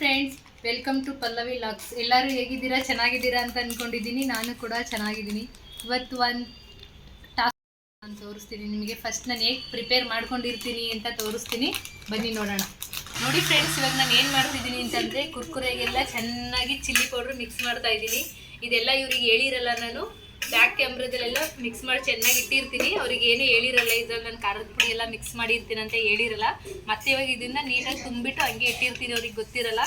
Friends welcome to Pallavi ಲಾಕ್ಸ್ ಎಲ್ಲರೂ ಹೇಗಿದ್ದೀರಾ? ಚೆನ್ನಾಗಿದ್ದೀರಾ ಅಂತ ಅಂದ್ಕೊಂಡಿದ್ದೀನಿ ನಾನು ಕೂಡ ಚೆನ್ನಾಗಿದ್ದೀನಿ. ಇವತ್ತು ಒಂದು ಟಾಸ್ಕ್ ನಾನು ತೋರಿಸ್ತೀನಿ ನಿಮಗೆ. ಫಸ್ಟ್ ನಾನು ಹೇಗೆ ಪ್ರಿಪೇರ್ ಮಾಡ್ಕೊಂಡಿರ್ತೀನಿ ಅಂತ ತೋರಿಸ್ತೀನಿ. ಬನ್ನಿ ನೋಡೋಣ. ನೋಡಿ ಫ್ರೆಂಡ್ಸ್ ಇವಾಗ ನಾನು ಏನು ಮಾಡ್ತಿದ್ದೀನಿ ಅಂತಂದರೆ ಕುರ್ಕುರೆಗೆಲ್ಲ ಚೆನ್ನಾಗಿ ಚಿಲ್ಲಿ ಪೌಡ್ರ್ ಮಿಕ್ಸ್ ಮಾಡ್ತಾ ಇದ್ದೀನಿ. ಇದೆಲ್ಲ ಇವ್ರಿಗೆ ಹೇಳಿರಲ್ಲ ನಾನು. ಬ್ಯಾಕ್ ಕ್ಯಾಮ್ರದಲ್ಲೆಲ್ಲ ಮಿಕ್ಸ್ ಮಾಡಿ ಚೆನ್ನಾಗಿ ಇಟ್ಟಿರ್ತೀನಿ. ಅವ್ರಿಗೆ ಏನು ಹೇಳಿರಲ್ಲ, ಇದ್ರಲ್ಲಿ ನಾನು ಖಾರದ ಪುಡಿ ಎಲ್ಲ ಮಿಕ್ಸ್ ಮಾಡಿರ್ತೀನಿ ಅಂತ ಹೇಳಿರಲ್ಲ. ಮತ್ತೆ ಇವಾಗ ಇದನ್ನ ನೀಟಾಗಿ ತುಂಬಿಟ್ಟು ಹಂಗೆ ಇಟ್ಟಿರ್ತೀನಿ ಅವ್ರಿಗೆ ಗೊತ್ತಿರಲ್ಲ.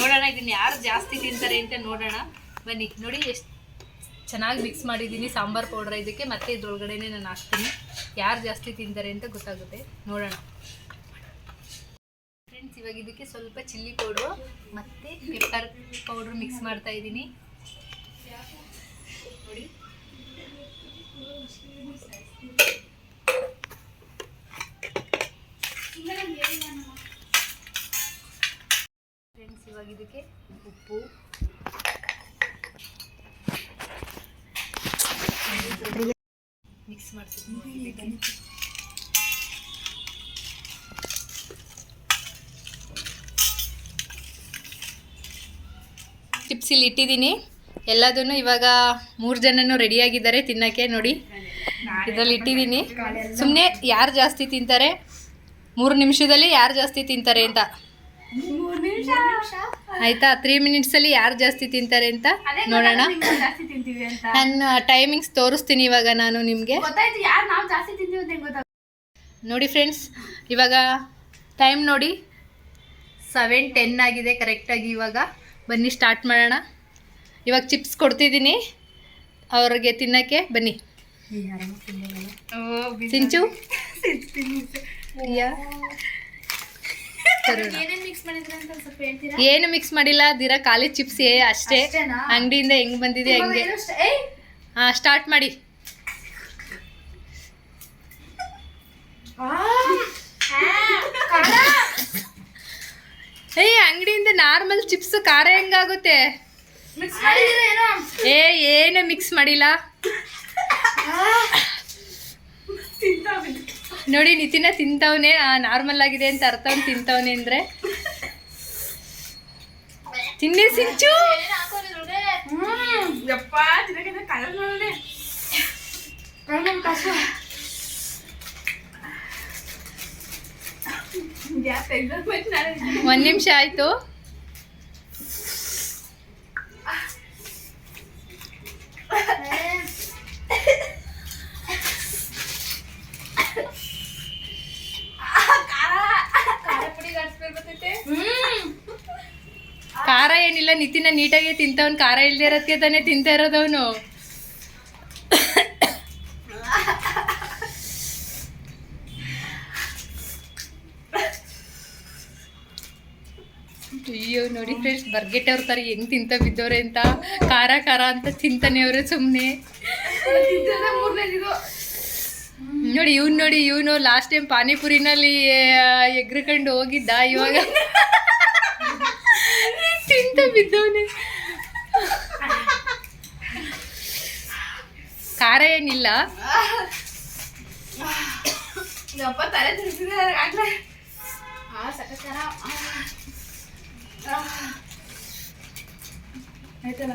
ನೋಡೋಣ ಇದನ್ನ ಯಾರು ಜಾಸ್ತಿ ತಿಂತಾರೆ ಅಂತ ನೋಡೋಣ. ಬನ್ನಿ, ನೋಡಿ ಎಷ್ಟು ಚೆನ್ನಾಗಿ ಮಿಕ್ಸ್ ಮಾಡಿದ್ದೀನಿ. ಸಾಂಬಾರು ಪೌಡ್ರ್ ಇದಕ್ಕೆ, ಮತ್ತೆ ಇದ್ರೊಳಗಡೆನೆ ನಾನು ಹಾಕ್ತೀನಿ. ಯಾರು ಜಾಸ್ತಿ ತಿಂತಾರೆ ಅಂತ ಗೊತ್ತಾಗುತ್ತೆ. ನೋಡೋಣ. ಫ್ರೆಂಡ್ಸ್ ಇವಾಗ ಇದಕ್ಕೆ ಸ್ವಲ್ಪ ಚಿಲ್ಲಿ ಪೌಡ್ರು ಮತ್ತು ಪೆಪ್ಪರ್ ಪೌಡ್ರು ಮಿಕ್ಸ್ ಮಾಡ್ತಾ ಇದ್ದೀನಿ ಫ್ರೆಂಡ್ಸ್ ಇವಾಗ ಇದಕ್ಕೆ ಉಪ್ಪು. ಮಿಕ್ಸ್ ಮಾಡ್ತೀನಿ ಚಿಪ್ಸ್ ಇಲ್ಲಿ ಇಟ್ಟಿದ್ದೀನಿ. ಎಲ್ಲದನ್ನು ಇವಾಗ ಮೂರು ಜನನೂ ರೆಡಿಯಾಗಿದ್ದಾರೆ ತಿನ್ನಕ್ಕೆ ನೋಡಿ. ಇದರಲ್ಲಿ ಇಟ್ಟಿದ್ದೀನಿ. ಸುಮ್ಮನೆ ಯಾರು ಜಾಸ್ತಿ ತಿಂತಾರೆ? ಮೂರು ನಿಮಿಷದಲ್ಲಿ ಯಾರು ಜಾಸ್ತಿ ತಿಂತಾರೆ ಅಂತ. ಆಯ್ತಾ? ತ್ರೀ ಮಿನಿಟ್ಸಲ್ಲಿ ಯಾರು ಜಾಸ್ತಿ ತಿಂತಾರೆ ಅಂತ ನೋಡೋಣ. ಜಾಸ್ತಿ ತಿಂತೀವಿ ಅಂತ. ನನ್ನ ಟೈಮಿಂಗ್ಸ್ ತೋರಿಸ್ತೀನಿ ಇವಾಗ ನಾನು ನಿಮಗೆ. ಗೊತ್ತಾಯ್ತು ಯಾರು ನಾವು ಜಾಸ್ತಿ ತಿಂತೀವಿ ಅಂತ ಹೆಂಗ್ ನೋಡಿ ಫ್ರೆಂಡ್ಸ್ ಇವಾಗ ಟೈಮ್ ನೋಡಿ. ಸೆವೆನ್ ಟೆನ್ ಆಗಿದೆ ಕರೆಕ್ಟಾಗಿ ಇವಾಗ. ಬನ್ನಿ ಸ್ಟಾರ್ಟ್ ಮಾಡೋಣ. ಇವಾಗ ಚಿಪ್ಸ್ ಕೊಡ್ತಿದ್ದೀನಿ. ಅವ್ರಿಗೆ ತಿನ್ನಕ್ಕೆ ಬನ್ನಿ. ಸಿಂಚು? ಏನು ಮಿಕ್ಸ್ ಮಾಡಿಲ್ಲ ದಿರ ಖಾಲಿ ಚಿಪ್ಸ್ ಅಷ್ಟೇ? ಅಂಗಡಿಯಿಂದ ಹೆಂಗ್ ಬಂದಿದೆ ಹೆಂಗೆ! ಹಾ ಸ್ಟಾರ್ಟ್ ಮಾಡಿ! ಏಯ್ ಅಂಗಡಿಯಿಂದ ನಾರ್ಮಲ್ ಚಿಪ್ಸ್ ಖಾರ ಹೆಂಗಾಗುತ್ತೆ? ಏ ಏನು ಮಿಕ್ಸ್ ಮಾಡಿಲ್ಲ. ನೋಡಿ ನಿತಿನ ತಿಂತವನೆ ನಾರ್ಮಲ್ ಆಗಿದೆ ಅಂತ ಅರ್ಥ ತಿಂತವನೆ ಅಂದ್ರೆ. ತಿನ್ನಿ ಸಿಂಚು. ಒಂದ್ ನಿಮಿಷ ಇದ್ರೊಳಗೆ? ಹ್ಮ್. ಯಪ್ಪ, ತಿನ್ನಕ್ಕಿಂತ colour ನೋಡೋಣ. colour ನೋಡು ಕಷ್ಟ. ಗ್ಯಾಸ್ ತೆಗ್ದು ಬಿಟ್ಟು ನಾನು ಇದನ್ನ- ಒಂದ್ ನಿಮಿಷ ಆಯ್ತು ಖಾರ. ಏನಿಲ್ಲ, ನಿತಿನ ನೀಟಾಗಿ ತಿಂತವನ್, ಖಾರ ಇಲ್ದೇ ಇರೋದಕ್ಕೆ ತಾನೇ ತಿಂತಾ ಇರೋದವನು ಅಯ್ಯೋ, ನೋಡಿ ಫ್ರೆಂಡ್ಸ್ ಬರ್ಗೆಟ್ ಅವ್ರ ತರ ಹೆಂಗ್ ತಿಂತ ಬಿದ್ದವ್ರೆ ಅಂತ ಖಾರ ಖಾರ ಅಂತ ತಿಂತಾನೆ ಅವ್ರೆ ಮೂರ್ನೇದಿದು. ನೋಡಿ, ಇವ್ನು ನೋಡಿ, ಇವನು ಲಾಸ್ಟ್ ಟೈಮ್ ಪಾನಿಪುರಿನಲ್ಲಿ ಎಗ್ರಿಕೊಂಡು ಹೋಗಿದ್ದ ಇವಾಗ. ತಿಂತ ಬಿದ್ದವನೇ. ಖಾರ ಏನಿಲ್ಲ. ಆಯ್ತಲ್ಲ?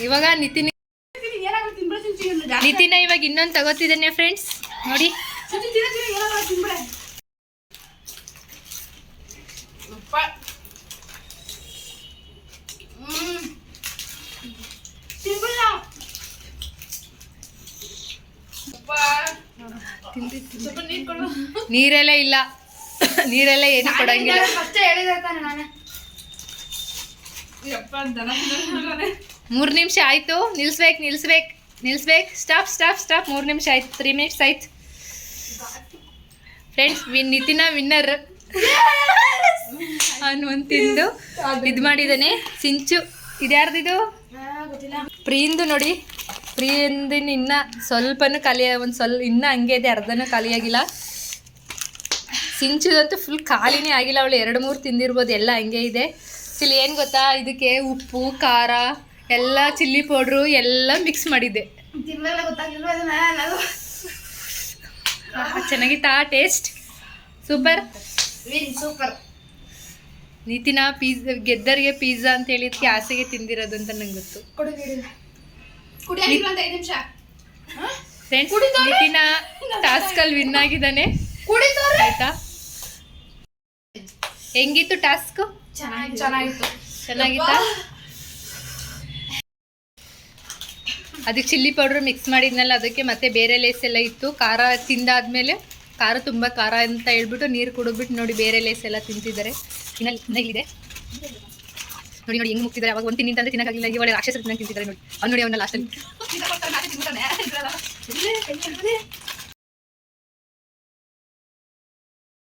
ಇವಾಗ. ನಿತಿನ್. ನಿತಿನ ಇವಾಗ ಇನ್ನೊಂದು ತಗೋತಿದ್ದಾನೆ ಫ್ರೆಂಡ್ಸ್ ನೋಡಿ. ನೀರೆಲ್ಲ ಇಲ್ಲ. ನೀರೆಲ್ಲ ಏನು ಕೊಡಂಗಿಲ್ಲ ಫಸ್ಟ್ ಹೇಳಿದೆ ತಾನೆ ನಾನೇ ಯಪ್ಪ ದನ ಮೂರು ನಿಮಿಷ ಆಯ್ತು. ನಿಲ್ಸ್ಬೇಕು ನಿಲ್ಸ್ಬೇಕು ನಿಲ್ಸ್ಬೇಕು. ಸ್ಟಾಪ್ ಸ್ಟಾಪ್ ಸ್ಟಾಪ್ ಮೂರು ನಿಮಿಷ ಆಯ್ತು. ತ್ರೀ ಮಿನಿಟ್ಸ್ ಆಯ್ತು. ಫ್ರೆಂಡ್ಸ್ ವಿನ್ ನಿತಿನ ವಿನ್ನರ್ ಅವನು ತಿಂದು ಇದು ಮಾಡಿದ್ದಾನೆ. ಸಿಂಚು ಇದ್ಯಾರ್ದಿದು ಪ್ರೀಂದು ನೋಡಿ. ಪ್ರೀಂದಿನ ಇನ್ನ ಸ್ವಲ್ಪನೂ ಖಾಲಿ, ಒಂದು ಸ್ವಲ್ಪ ಇನ್ನೂ ಹಂಗೆ ಇದೆ, ಅರ್ಧನೂ ಖಾಲಿಯಾಗಿಲ್ಲ ಸಿಂಚುದಂತೂ ಫುಲ್ ಖಾಲಿನೇ ಆಗಿಲ್ಲ. ಅವಳು ಎರಡು ಮೂರು ತಿಂದಿರ್ಬೋದು, ಎಲ್ಲ ಹಂಗೆ ಇದೆ. ಇಲ್ಲಿ ಏನು ಗೊತ್ತಾ? ಇದಕ್ಕೆ ಉಪ್ಪು ಖಾರ ಎಲ್ಲ ಚಿಲ್ಲಿ ಪೌಡ್ರು ಎಲ್ಲ ಮಿಕ್ಸ್ ಮಾಡಿದ್ದೆ. ಚೆನ್ನಾಗಿತ್ತಾ ಟೇಸ್ಟ್ ಸೂಪರ್ ಸೂಪರ್ ನೀತಿನ ಪಿಜ್ಜಾ ಗೆದ್ದರಿಗೆ ಪಿಜ್ಜಾ ಅಂತ ಹೇಳಿದ್ಕೆ ಆಸೆಗೆ ತಿಂದಿರೋದು ಅಂತ ನಂಗೆ ಗೊತ್ತು. ಫ್ರೆಂಡ್ಸ್? ನಿತಿನ ಟಾಸ್ಕಲ್ಲಿ ವಿನ್ ಆಗಿದ್ದಾನೆ. ಆಯ್ತಾ? ಹೆಂಗಿತ್ತು ಟಾಸ್ಕ್ ಚೆನ್ನಾಗಿತ್ತು. ಚೆನ್ನಾಗಿತ್ತು. ಚೆನ್ನಾಗಿತ್ತಾ? ಅದಕ್ಕೆ ಚಿಲ್ಲಿ ಪೌಡರ್ ಮಿಕ್ಸ್ ಮಾಡಿದ್ನಲ್ಲ ಅದಕ್ಕೆ ಮತ್ತೆ ಬೇರೆ ಲೇಸ್ ಎಲ್ಲ ಇತ್ತು. ಖಾರ ತಿಂದಾದ್ಮೇಲೆ ಖಾರ ತುಂಬ ಖಾರ ಅಂತ ಹೇಳ್ಬಿಟ್ಟು ನೀರು ಕುಡಿದ್ಬಿಟ್ಟು ನೋಡಿ ಬೇರೆ ಲೇಸ್ ಎಲ್ಲ ತಿಂತಿದ್ದಾರೆ. ಇನ್ನಲ್ಲಿ ಇಲ್ಲಿದೆ. ನೋಡಿ ನೋಡಿ ಹೆಂಗ್ ಮುಗ್ತಿದ್ದಾರೆ. ಅವಾಗ ಒಂದು ತಿನ್ನಿಂತ ತಿನ್ನಕ್ಕಾಗಿಲ್ಲ ಈಗ ಒಳ್ಳೆ ರಾಕ್ಷಸ ತಿನ್ನಕ್ಕೆ ತಿಂತಿದ್ದಾರೆ ನೋಡಿ. ಅವ್ನು ನೋಡಿ ಅವನ್ನ ಲಾಸ್ಟಲ್ಲಿ